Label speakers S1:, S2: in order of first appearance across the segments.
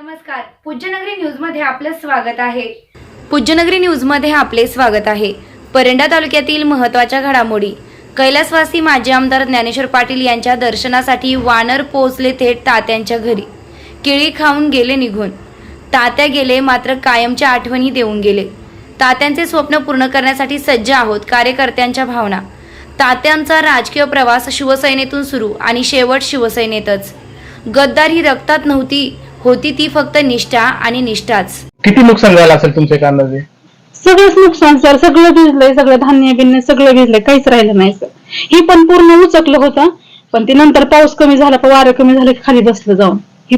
S1: नमस्कार. पूज्यनगरी न्यूजमध्ये आपलं स्वागत आहे. पूज्यनगरी न्यूजमध्ये आपले स्वागत आहे. परंडा तालुक्यातील महत्त्वाच्या घडामोडी. कैलासवासी माजी आमदार ज्ञानेश्वर पाटील यांच्या दर्शनासाठी वानर पोहोचले थेट तात्यांच्या घरी. केळी खाऊन गेले निघून. तात्या गेले मात्र कायमच्या आठवणी देऊन गेले. तात्यांचे स्वप्न पूर्ण करण्यासाठी सज्ज आहोत कार्यकर्त्यांच्या भावना. तात्यांचा राजकीय प्रवास शिवसेनेतून सुरू आणि शेवट शिवसेनेतच. गद्दार ही रक्तात नव्हती होती ती फक्त निष्ठा आणि निष्ठाच.
S2: किती नुकसान झालं असेल तुमच्या एका अंदाजे
S3: सगळंच नुकसान सर सगळं भिजलंय सगळं धान्य बिन्य सगळं भिजलंय काहीच राहिलं नाही सर. ही पण पूर्ण उचकलं होतं पण ते नंतर पाऊस कमी झाला पण वारं कमी झालं की खाली बसलं जाऊन. ही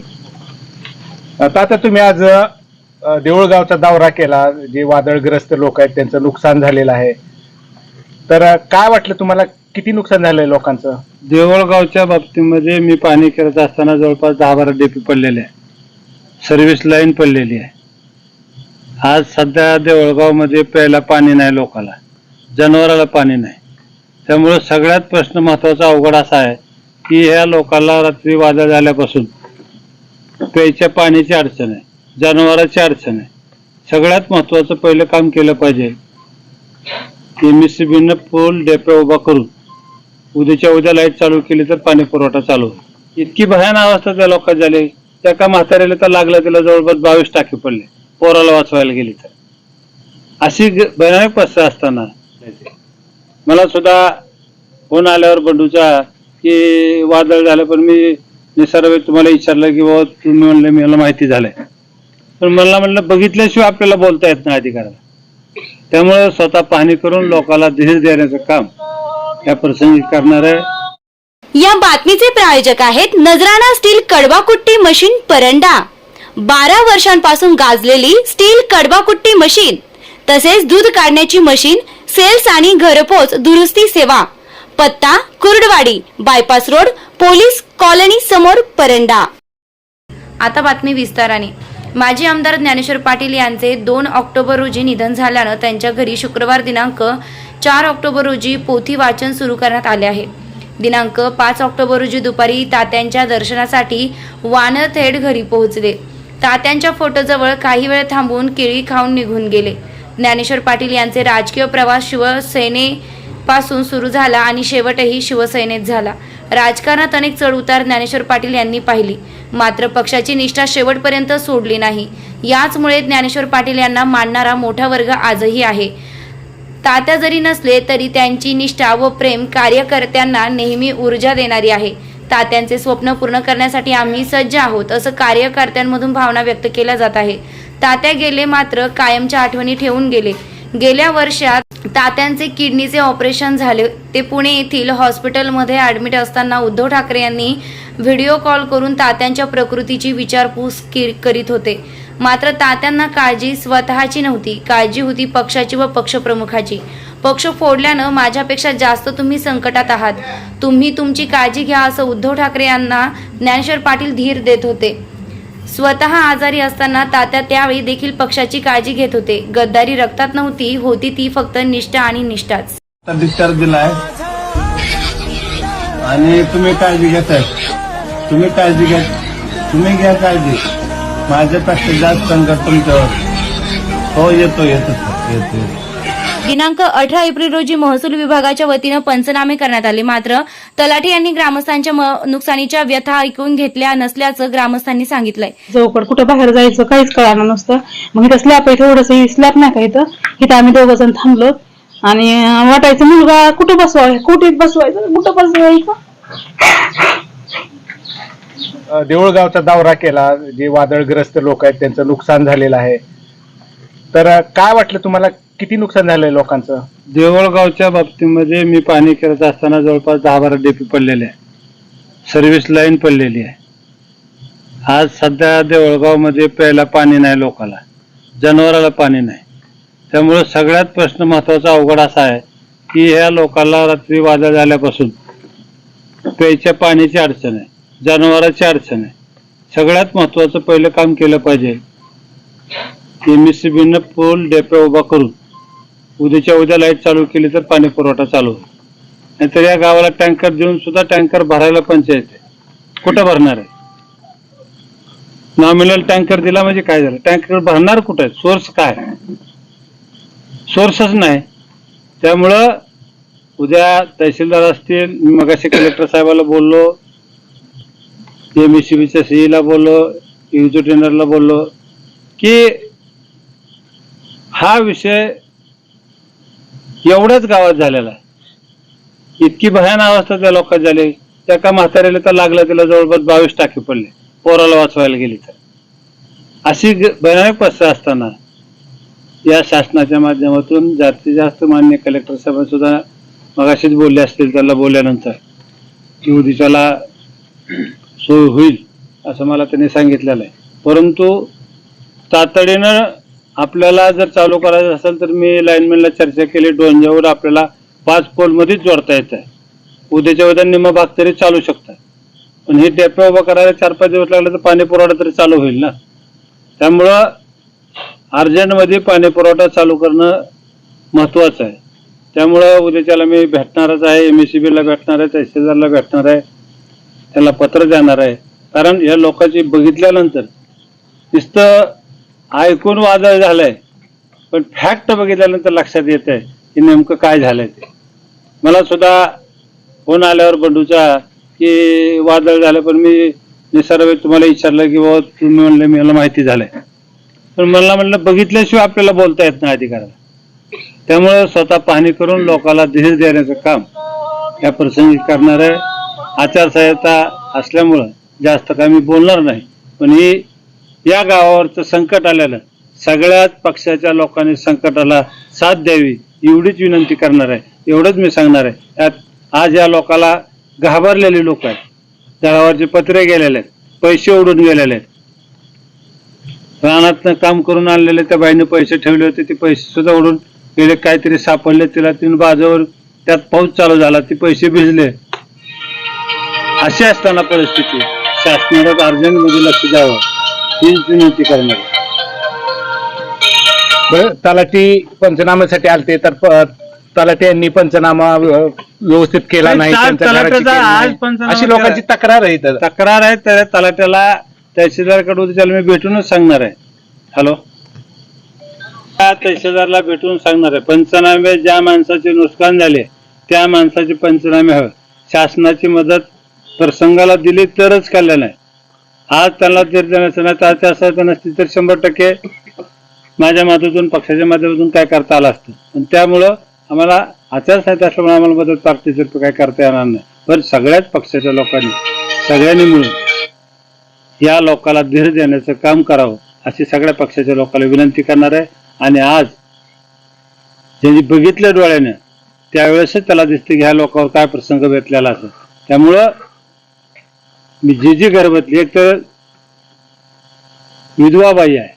S2: आता आता तुम्ही आज अ, देऊळगावचा दौरा केला जे वादळग्रस्त लोक आहेत त्यांचं नुकसान झालेलं आहे. तर अ, काय वाटलं तुम्हाला किती नुकसान झालंय लोकांचं?
S4: देवळगावच्या बाबतीमध्ये मी पाणी करत असताना जवळपास दहा बारा डेपी पडलेले आहे. सर्व्हिस लाईन पडलेली आहे. आज सध्या देवळगावमध्ये प्यायला पाणी नाही लोकाला. जनावराला पाणी नाही. त्यामुळे सगळ्यात प्रश्न महत्त्वाचा अवघड असा आहे की ह्या लोकांना रात्री वादळ झाल्यापासून प्यायच्या पाण्याची अडचण आहे जनावराची अडचण आहे. सगळ्यात महत्वाचं पहिलं काम केलं पाहिजे एम एस सी बीनं पूल डेपे उभा करून उद्याच्या उद्या लाइट चालू केली तर पाणी पुरवठा चालू. होईल इतकी भयान अवस्था त्या लोकांची झाली. त्या का म्हाताऱ्याला तर लागलं तिला जवळपास बावीस टाके पडले. पोराला वाचवायला गेली तर. अशी भयानक परिस्थिती असताना मला सुद्धा फोन आल्यावर बंडूचा की वादळ झालं पण मी निसर्ग तुम्हाला विचारलं की बाबा तुम्ही म्हणलं मला माहिती झालंय. पण मला म्हणलं बघितल्याशिवाय आपल्याला बोलता येत नाही अधिकाराला. त्यामुळं स्वतः पाहणी करून लोकांना धीर देण्याचं काम या प्रसंगी करणार आहे.
S1: या बातमीचे प्रायोजक आहेत नजराणा स्टील कडवाकुट्टी मशीन परंडा. बारा वर्षांपासून गाजलेली स्टील कडवाकुट्टी मशीन तसेच दूध काढण्याची मशीन सेल्स आणि घरपोच दुरुस्ती सेवा. पत्ता Kurduwadi bypass road police colony समोर परंडा. आता बातमी विस्ताराने. माजी आमदार ज्ञानेश्वर पाटील यांचे दोन ऑक्टोबर रोजी निधन झाल्यानं त्यांच्या घरी शुक्रवार दिनांक चार ऑक्टोबर रोजी पोथी वाचन सुरू करण्यात आले आहे. दिनांक पाच ऑक्टोबर रोजी दुपारी तात्यांच्या दर्शनासाठी वानर थेट घरी पोहोचले. तात्यांच्या फोटोजवळ काही वेळ थांबून केळी खाऊन निघून गेले. ज्ञानेश्वर पाटील यांचे राजकीय प्रवास शिवसेनेपासून सुरू झाला आणि शेवटही शिवसेनेत झाला. राजकारणात अनेक चढउतार ज्ञानेश्वर पाटील यांनी पाहिली. मात्र पक्षाची निष्ठा शेवटपर्यंत सोडली नाही. याचमुळे ज्ञानेश्वर पाटील यांना मानणारा मोठा वर्ग आजही आहे. तात्या जरी नसले तरी त्यांची निष्ठा व प्रेम कार्यकर्त्यांना नेहमी ऊर्जा देणारी आहे. तात्यांचे स्वप्न पूर्ण करण्यासाठी आम्ही सज्ज आहोत असं कार्यकर्त्यांमधून भावना व्यक्त केल्या जात आहे. तात्या गेले मात्र कायमच्या आठवणी ठेवून गेले. गेल्या वर्षात तात्यांचे किडनीचे ऑपरेशन झाले. ते पुणे येथील हॉस्पिटलमध्ये ॲडमिट असताना उद्धव ठाकरे यांनी व्हिडिओ कॉल करून तात्यांच्या प्रकृतीची विचारपूस करीत होते. मात्र तात्यांना काळजी स्वतःची नव्हती. काळजी होती पक्षाची व पक्षप्रमुखाची. पक्ष फोडल्यानं माझ्यापेक्षा जास्त तुम्ही संकटात आहात. तुम्ही तुमची काळजी घ्या असं उद्धव ठाकरे यांना ज्ञानेश्वर पाटील धीर देत होते. स्वतः आजारी असताना तात्या त्यावेळी देखील पक्षाची काळजी घेत होते. गद्दारी रक्तात नव्हती होती ती फक्त निष्ठा आणि निष्ठाच.
S4: डिस्चार्ज दिलाय आणि तुम्ही काळजी घेताय. तुम्ही काळजी घ्या. तुम्ही घ्या काळजी. माझ्यापेक्षा जास्त संकट तुमच्यावर. हो येतो येतो येतो येतो.
S1: दिनांक अठरा एप्रिल रोजी महसूल विभागाच्या वतीनं पंचनामे करण्यात आले. मात्र तलाठी यांनी ग्रामस्थांच्या नुकसानीच्या व्यथा ऐकून घेतल्या नसल्याचं ग्रामस्थांनी सांगितलंय.
S3: चौकड कुठं बाहेर जायचं काहीच कळणार नसतं. मग इथं स्लॅब आहे थोडस स्लॅब नाही का इथं? इथं आम्ही दोघं जण थांबलो. आणि वाटायचं मुलगा कुठं बसवाय? कुठे बसवायचं? कुठं बसवायचं?
S2: देऊळगावचा दौरा केला जे वादळग्रस्त लोक आहेत त्यांचं नुकसान झालेलं आहे. तर काय वाटलं तुम्हाला? किती नुकसान झालंय लोकांचं?
S4: देवळगावच्या बाबतीमध्ये मी पाणी करत असताना जवळपास दहा बारा डेपी पडलेले आहे. सर्व्हिस लाईन पडलेली आहे. आज सध्या देवळगावमध्ये प्यायला पाणी नाही लोकाला. जनावराला पाणी नाही. त्यामुळे सगळ्यात प्रश्न महत्त्वाचा अवघड असा आहे की ह्या लोकांना रात्री वादळ झाल्यापासून प्यायच्या पाण्याची अडचण आहे. जनावराची अडचण आहे. सगळ्यात महत्वाचं पहिलं काम केलं पाहिजे. एम एस सी बीनं पूल डेप्या उभा करून उद्याच्या उद्या लाइट चालू केली तर पाणी पुरवठा चालू होईल. नाहीतर या गावाला टँकर देऊन सुद्धा टँकर भरायला पंचायत आहे. कुठं भरणार आहे? नॉमिनल टँकर दिला म्हणजे काय झालं? टँकर भरणार कुठे सोर्स काय? सोर्सच नाही. त्यामुळं उद्या तहसीलदार असतील मी मगाशी कलेक्टर साहेबाला बोललो एम एस सी बीच्या सीईला बोललो एक्झिक्युटिव्हला बोललो की हा विषय एवढ्याच गावात झालेला आहे. इतकी भयान अवस्था त्या लोकांत झाली. त्या का म्हाताऱ्याला तर लागलं तिला जवळपास बावीस टाके पडले. पोराला वाचवायला गेली तर. अशी भयानक परिस्थिती असताना या शासनाच्या माध्यमातून जास्तीत जास्त मान्य कलेक्टर साहेब सुद्धा मगाशीच बोलले असतील त्याला बोलल्यानंतर. की सोय होईल असं मला त्यांनी सांगितलेलं आहे. परंतु तातडीनं आपल्याला जर चालू करायचं असेल तर मी लाईनमॅनला चर्चा केली. डोंजावर आपल्याला पाच पोलमध्येच जोडता येत आहे. उद्याच्या उद्या निम्मा भाग तरी चालू शकतात. पण हे टेपे उभा करायला चार पाच दिवस लागले तर पाणी पुरवठा तरी चालू होईल ना? त्यामुळं अर्जंटमध्ये पाणी पुरवठा चालू करणं महत्त्वाचं आहे. त्यामुळं उद्याच्याला मी भेटणारच आहे. एम एस सी बीला भेटणार आहे. तहसीलदारला भेटणार आहे. त्याला पत्र देणार आहे. कारण या लोकांची बघितल्यानंतर नुसतं ऐकून वादळ झालंय पण फॅक्ट बघितल्यानंतर लक्षात येत आहे की नेमकं काय झालंय ते. मला सुद्धा फोन आल्यावर बंडूचा की वादळ झालं पण मी निसर्ग तुम्हाला विचारलं की बाबा तुम्ही म्हणले मला माहिती झालंय. पण मला म्हणलं बघितल्याशिवाय आपल्याला बोलता येत नाही अधिकाराला. त्यामुळे स्वतः पाहणी करून लोकांना धीर देण्याचं काम या प्रसंगी करणार आहे. आचारसंहिता असल्यामुळं जास्त काय मी बोलणार नाही. पण ही या गावावरचं संकट आलेलं सगळ्याच पक्षाच्या लोकांनी संकटाला साथ द्यावी एवढीच विनंती करणार आहे. एवढंच मी सांगणार आहे. त्यात आज या लोकाला घाबरलेले लोक आहेत. जळावरचे पत्रे गेलेले आहेत. पैसे उडून गेलेले आहेत. रानातनं काम करून आणलेले त्या बाईने पैसे ठेवले होते. ते पैसे सुद्धा उडून गेले. काहीतरी सापडले. तिला तीन बाजूवर त्यात पाऊस चालू झाला. ते पैसे भिजले. अशी असताना परिस्थिती. शासनाला अर्जंटमध्ये लक्ष द्यावं. हीच विनंती करणार.
S2: तलाठी पंचनाम्यासाठी आलते तर तलाठी यांनी पंचनामा व्य- व्यवस्थित केला नाही अशी लोकांची तक्रार आहे
S4: तक्रार आहे त्या तलाट्याला तहसीलदारकडे उद्याला मी भेटूनच सांगणार आहे. हॅलो? त्या तहसीलदारला भेटून सांगणार आहे. पंचनामे ज्या माणसाचे नुकसान झाले त्या माणसाचे पंचनामे हवे. शासनाची मदत प्रसंगाला दिली तरच कल्याण आहे. आज त्यांना जर देण्याचं नाही तर आचारसंहिता नसती तर शंभर टक्के माझ्या माध्यमातून पक्षाच्या माध्यमातून काय करता आलं असतं. पण त्यामुळं आम्हाला आचारसंहिता असल्यामुळे आम्हाला मदत तर काय करता येणार नाही. पण सगळ्याच पक्षाच्या लोकांनी सगळ्यांनी मिळून या लोकाला धीर देण्याचं काम करावं अशी सगळ्या पक्षाच्या लोकांना विनंती करणार आहे. आणि आज ज्यांनी बघितलं डोळ्याने त्यावेळेसच त्याला दिसते की ह्या लोकांवर काय प्रसंग भेटलेला असेल. त्यामुळं मी जी जी गर्भातली एक तर विधवा बाई आहे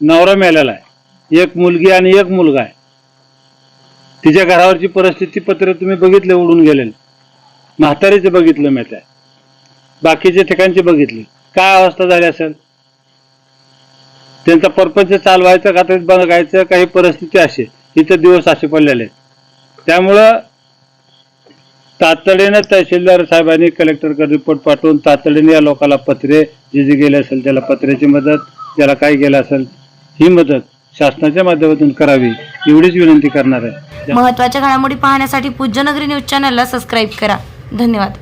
S4: नवरा मेलेला आहे एक मुलगी आणि एक मुलगा आहे. तिच्या घरावरची परिस्थिती पत्र तुम्ही बघितले उडून गेलेले. म्हातारीचे बघितलं मी त्या बाकीच्या ठिकाणचे बघितले. काय अवस्था झाली असेल? त्यांचा परपंच चालवायचं का बघायचं काही परिस्थिती अशी. इथं दिवस असे पडलेले आहेत. त्यामुळं तातडीनं तहसीलदार साहेबांनी कलेक्टरकडे रिपोर्ट पाठवून तातडीने या लोकांना पत्रे जे जे गेले असेल त्याला पत्र्याची मदत ज्याला काय गेलं असेल ही मदत शासनाच्या माध्यमातून करावी एवढीच विनंती करणार आहे.
S1: महत्त्वाच्या घडामोडी पाहण्यासाठी पूज्यनगरी न्यूज चॅनलला सबस्क्राईब करा. धन्यवाद.